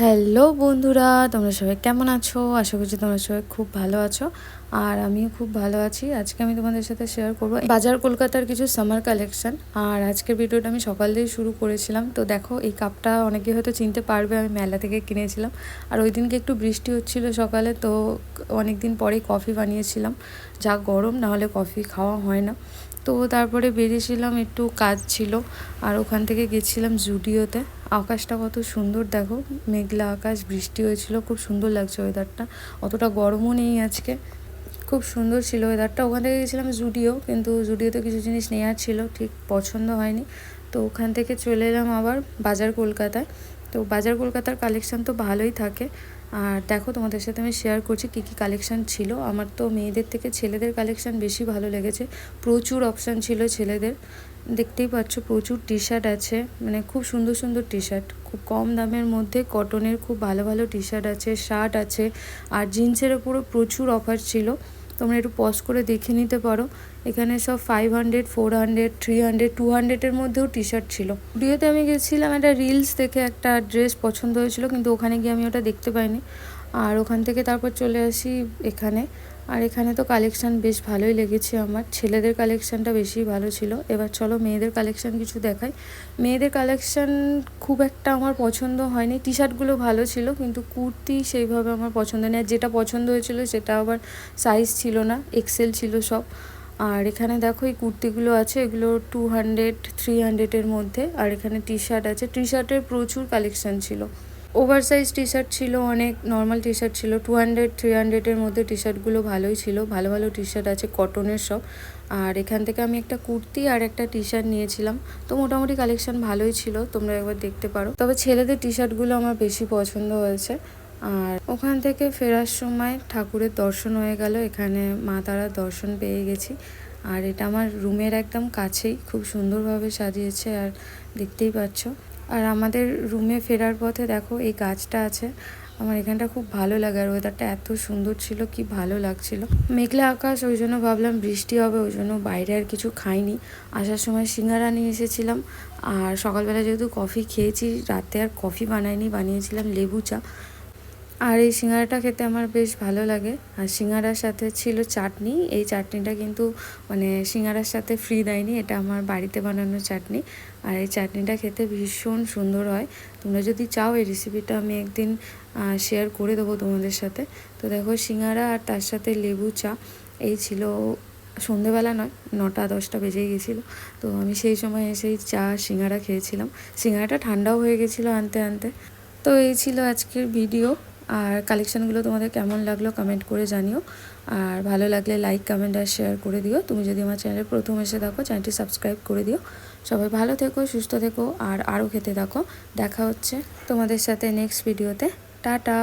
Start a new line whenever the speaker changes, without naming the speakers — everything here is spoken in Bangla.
হ্যালো বন্ধুরা, তোমরা সবাই কেমন আছো? আশা করছি তোমরা সবাই খুব ভালো আছো। আর আমিও খুব ভালো আছি। আজকে আমি তোমাদের সাথে শেয়ার করব বাজার কলকাতার কিছু সামার কালেকশন আর আজকের ভিডিওটা আমি সকাল দিয়ে শুরু করেছিলাম। তো দেখো, এই কাপটা অনেকে হয়তো চিনতে পারবে, আমি মেলা থেকে কিনেছিলাম। আর ওই দিনকে একটু বৃষ্টি হচ্ছিল সকালে, তো অনেক দিন পরেই কফি বানিয়েছিলাম। যা গরম না হলে কফি খাওয়া হয় না। তো তারপরে বেরিয়েছিলাম, একটু কাজ ছিল। আর ওখান থেকে গেছিলাম জুডিওতে। আকাশটা কত সুন্দর, দেখো। মেঘলা আকাশ, বৃষ্টি হয়েছিল, খুব সুন্দর লাগছে ওয়েদারটা অতটা গরমও নেই আজকে। খুব সুন্দর ছিল ওয়েদারটা ওখান থেকে গেছিলাম জুডিও, কিন্তু জুডিওতে কিছু জিনিস নেওয়ার ছিল, ঠিক পছন্দ হয়নি। তো ওখান থেকে চলে এলাম আবার বাজার কলকাতায়। তো বাজার কলকাতার কালেকশান তো ভালোই থাকে। আর দেখো, তোমাদের সাথে আমি শেয়ার করছি কী কী কালেকশান ছিল। আমার তো মেয়েদের থেকে ছেলেদের কালেকশান বেশি ভালো লেগেছে। প্রচুর অপশান ছিল ছেলেদের। দেখতেই পাচ্ছ, প্রচুর টি শার্ট আছে। মানে খুব সুন্দর সুন্দর টি শার্ট খুব কম দামের মধ্যে কটনের খুব ভালো ভালো টি শার্ট আছে শার্ট আছে। আর জিন্সের ওপরও প্রচুর অফার ছিল। তোমরা একটু পজ করে দেখে নিতে পারো। এখানে সব five hundred four hundred three hundred two হান্ড্রেডের মধ্যেও টি শার্ট ছিল। ভিডিওতে আমি গেছিলাম একটা রিলস দেখে একটা ড্রেস পছন্দ হয়েছিল, কিন্তু ওখানে গিয়ে আমি ওটা দেখতে পাইনি। আর ওখান থেকে তারপর চলে আসি এখানে। আর এখানে তো কালেকশান বেশ ভালোই লেগেছে আমার। ছেলেদের কালেকশানটা বেশি ভালো ছিল। এবার চলো মেয়েদের কালেকশান কিছু দেখাই। মেয়েদের কালেকশান খুব একটা আমার পছন্দ হয়নি। টি শার্টগুলো ভালো ছিল, কিন্তু কুর্তি সেইভাবে আমার পছন্দ নেই আর যেটা পছন্দ হয়েছিল সেটা আবার সাইজ ছিল না এক্সেল ছিল সব। আর এখানে দেখো এই কুর্তিগুলো আছে, এগুলো টু হান্ড্রেড থ্রি হান্ড্রেডের মধ্যে। আর এখানে টি শার্ট আছে। টি শার্টের প্রচুর কালেকশান ছিল। ওভার সাইজ টি শার্ট ছিল, অনেক নর্মাল টি শার্ট ছিল টু হান্ড্রেড থ্রি হান্ড্রেডের মধ্যে টি শার্টগুলো ভালোই ছিল, ভালো ভালো টি শার্ট আছে কটনের সব। আর এখান থেকে আমি একটা কুর্তি আর একটা টি শার্ট নিয়েছিলাম। তো মোটামুটি কালেকশন ভালোই ছিল, তোমরা একবার দেখতে পারো। তবে ছেলেদের টি শার্টগুলো আমার বেশি পছন্দ হয়েছে। আর ওখান থেকে ফেরার সময় ঠাকুরের দর্শন হয়ে গেল, এখানে মা তারা দর্শন পেয়ে গেছি। আর এটা আমার রুমের একদম কাছেই, খুব সুন্দরভাবে সাজিয়েছে, আর দেখতেই পাচ্ছ। আর আমাদের রুমে ফেরার পথে দেখো এই গাছটা আছে। আমার এখানটা খুব ভালো লাগে আর ওয়েদারটা এত সুন্দর ছিল, কি ভালো লাগছিল। মেঘলা আকাশ, ওই জন্য ভাবলাম বৃষ্টি হবে, ওই জন্য বাইরে আর কিছু খাইনি। আসার সময় সিঙ্গারা নিয়ে এসেছিলাম। আর সকালবেলা যেহেতু কফি খেয়েছি, রাতে আর কফি বানাইনি, বানিয়েছিলাম লেবু চা। আর এই সিঙ্গারাটা খেতে আমার বেশ ভালো লাগে। আর সিঙ্গারার সাথে ছিল চাটনি। এই চাটনিটা কিন্তু মানে সিঙ্গারার সাথে ফ্রি দেয়নি, এটা আমার বাড়িতে বানানো চাটনি। আর এই চাটনিটা খেতে ভীষণ সুন্দর হয়। তোমরা যদি চাও এই রেসিপিটা আমি একদিন শেয়ার করে দেবো তোমাদের সাথে। তো দেখো সিঙ্গারা আর তার সাথে লেবু চা, এই ছিল সন্ধেবেলা নয়, নটা দশটা বেজে গেছিল। তো আমি সেই সময় এসেই চা, সিঙ্গারা খেয়েছিলাম। সিঙ্গারাটা ঠান্ডাও হয়ে গেছিল আনতে আনতে। তো এই ছিল আজকের ভিডিও আর কালেকশানগুলো তোমাদের কেমন লাগল কমেন্ট করে জানিও। আর ভালো লাগলে লাইক কমেন্ট আর শেয়ার করে দিও। তুমি যদি আমার চ্যানেলে প্রথম এসে দেখো চ্যানেলটি সাবস্ক্রাইব করে দিও। সবাই ভালো থেকো, সুস্থ থেকো, আর আরও খেতে থাকো। দেখা হচ্ছে তোমাদের সাথে নেক্সট ভিডিওতে টাটা!